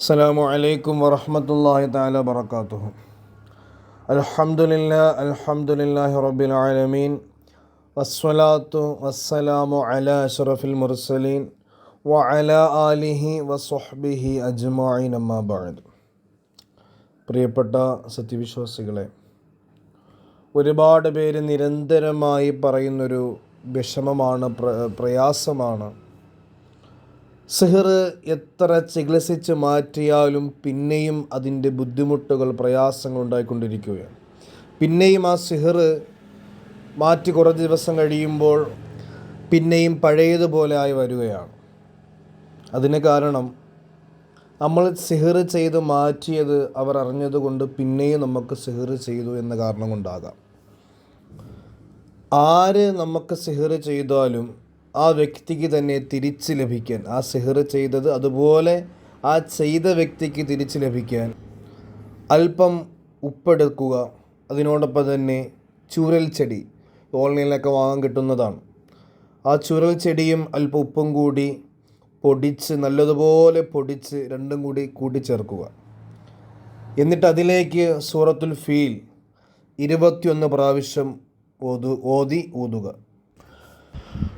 السلام عليكم ورحمة الله تعالى وبركاته الحمد لله الحمد لله رب العالمين والصلاة والسلام على أشرف المرسلين وعلى آله وصحبه أجمعين أما بعد പ്രിയപ്പെട്ട സത്യവിശ്വാസികളെ ഒരുപാട് പേര് നിരന്തരമായി പറയുന്നൊരു വിഷമമാണ് പ്രയാസമാണ് സിഹർ എത്ര ചികിത്സിച്ച് മാറ്റിയാലും പിന്നെയും അതിന്റെ ബുദ്ധിമുട്ടുകൾ പ്രയാസങ്ങൾ ഉണ്ടായിക്കൊണ്ടിരിക്കുകയാണ്. പിന്നെയും ആ സിഹർ മാറ്റി കുറച്ച് ദിവസം കഴിയുമ്പോൾ പിന്നെയും പഴയതുപോലെ ആയി വരികയാണ്. അതിന് കാരണം നമ്മൾ സിഹർ ചെയ്ത് മാറ്റിയത് അവർ അറിഞ്ഞതുകൊണ്ട് പിന്നെയും നമുക്ക് സിഹർ ചെയ്തു എന്ന കാരണം കൊണ്ടാകാം. ആര് നമുക്ക് സിഹർ ചെയ്താലും ആ വ്യക്തിക്ക് തന്നെ തിരിച്ച് ലഭിക്കാൻ ആ സിഹർ ചെയ്തത് അതുപോലെ ആ ചെയ്ത വ്യക്തിക്ക് തിരിച്ച് ലഭിക്കാൻ അല്പം ഉപ്പെടുക്കുക. അതിനോടൊപ്പം തന്നെ ചൂരൽ ചെടി ഓൺലൈനിലൊക്കെ വാങ്ങാൻ കിട്ടുന്നതാണ്. ആ ചുരൽ ചെടിയും അല്പം ഉപ്പും കൂടി പൊടിച്ച് നല്ലതുപോലെ പൊടിച്ച് രണ്ടും കൂടി കൂട്ടിച്ചേർക്കുക. എന്നിട്ട് അതിലേക്ക് സൂറത്തുൽ ഫീൽ ഇരുപത്തിയൊന്ന് പ്രാവശ്യം ഓതു ഓതി ഊതുക.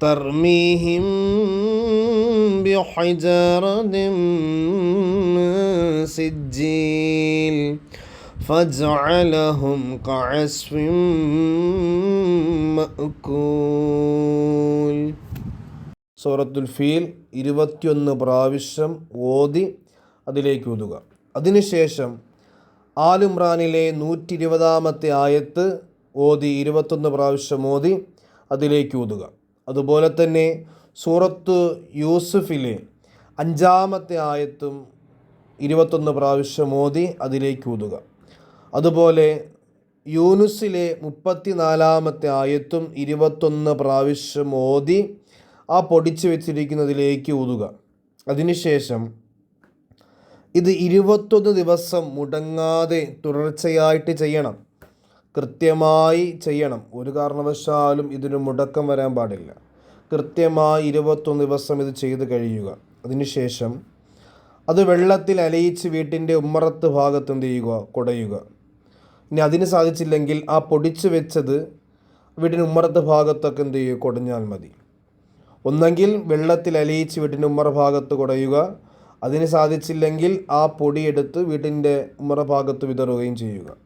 ترميهم بحجارة من سجيل فجعلهم كعصف مأكول സൂറത്തുൽ ഫീൽ ഇരുപത്തിയൊന്ന് പ്രാവശ്യം ഓതി അതിലേക്ക് ഊതുക അതിനുശേഷം ആലുംറാനിലെ നൂറ്റി ഇരുപതാമത്തെ ആയത്ത് ഓതി ഇരുപത്തൊന്ന് പ്രാവശ്യം ഓതി അതിലേക്ക് ഊതുക അതുപോലെ തന്നെ സൂറത്ത് യൂസുഫിലെ അഞ്ചാമത്തെ ആയത്തും ഇരുപത്തൊന്ന് പ്രാവശ്യം ഓതി അതിലേക്ക് ഊതുക. അതുപോലെ യൂനുസിലെ മുപ്പത്തിനാലാമത്തെ ആയത്തും ഇരുപത്തൊന്ന് പ്രാവശ്യം ഓതി ആ പൊടിച്ചു വെച്ചിരിക്കുന്നതിലേക്ക് ഊതുക. അതിനുശേഷം ഇത് ഇരുപത്തൊന്ന് ദിവസം മുടങ്ങാതെ തുടർച്ചയായിട്ട് ചെയ്യണം. കൃത്യമായി ചെയ്യണം. ഒരു കാരണവശാലും ഇതിന് മുടക്കം വരാൻ പാടില്ല. കൃത്യമായി ഇരുപത്തൊന്ന് ദിവസം ഇത് ചെയ്തു കഴിയുക. അതിനുശേഷം അത് വെള്ളത്തിൽ അലയിച്ച് വീട്ടിന്റെ ഉമ്മറത്ത് ഭാഗത്ത് എന്ത് ചെയ്യുക? കുടയുക. ഇനി അതിന് സാധിച്ചില്ലെങ്കിൽ ആ പൊടിച്ചു വെച്ചത് വീട്ടിന്റെ ഉമ്മറത്ത് ഭാഗത്തൊക്കെ എന്ത് ചെയ്യുക? കുടഞ്ഞാൽ മതി. ഒന്നെങ്കിൽ വെള്ളത്തിൽ അലിയിച്ച് വീട്ടിന്റെ ഉമ്മറ ഭാഗത്ത് കുടയുക. അതിന് സാധിച്ചില്ലെങ്കിൽ ആ പൊടിയെടുത്ത് വീട്ടിന്റെ ഉമ്മറ ഭാഗത്ത് വിതറുകയും ചെയ്യുക.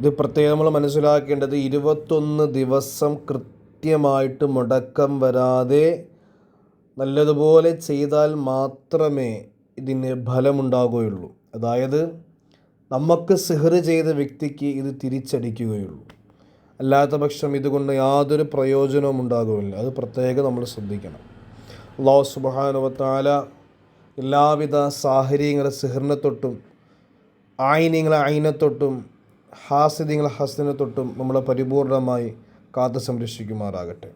ഇത് പ്രത്യേകം നമ്മൾ മനസ്സിലാക്കേണ്ടത് ഇരുപത്തൊന്ന് ദിവസം കൃത്യമായിട്ട് മുടക്കം വരാതെ നല്ലതുപോലെ ചെയ്താൽ മാത്രമേ ഇതിന് ഫലമുണ്ടാകുകയുള്ളൂ. അതായത് നമുക്ക് സിഹർ ചെയ്ത വ്യക്തിക്ക് ഇത് തിരിച്ചടിക്കുകയുള്ളൂ. അല്ലാത്ത പക്ഷം ഇതുകൊണ്ട് യാതൊരു പ്രയോജനവും ഉണ്ടാകുമില്ല അത് പ്രത്യേകം നമ്മൾ ശ്രദ്ധിക്കണം. അള്ളാഹു സുബാനുവത്താല എല്ലാവിധ സാഹചര്യങ്ങളെ സിഹറിനെ തൊട്ടും ആയിനങ്ങളെ അയിനെ തൊട്ടും ഹാസിദ്യങ്ങളെ ഹസ്തിനെ തൊട്ടും നമ്മളെ പരിപൂർണമായി കാത്തു സംരക്ഷിക്കുമാറാകട്ടെ.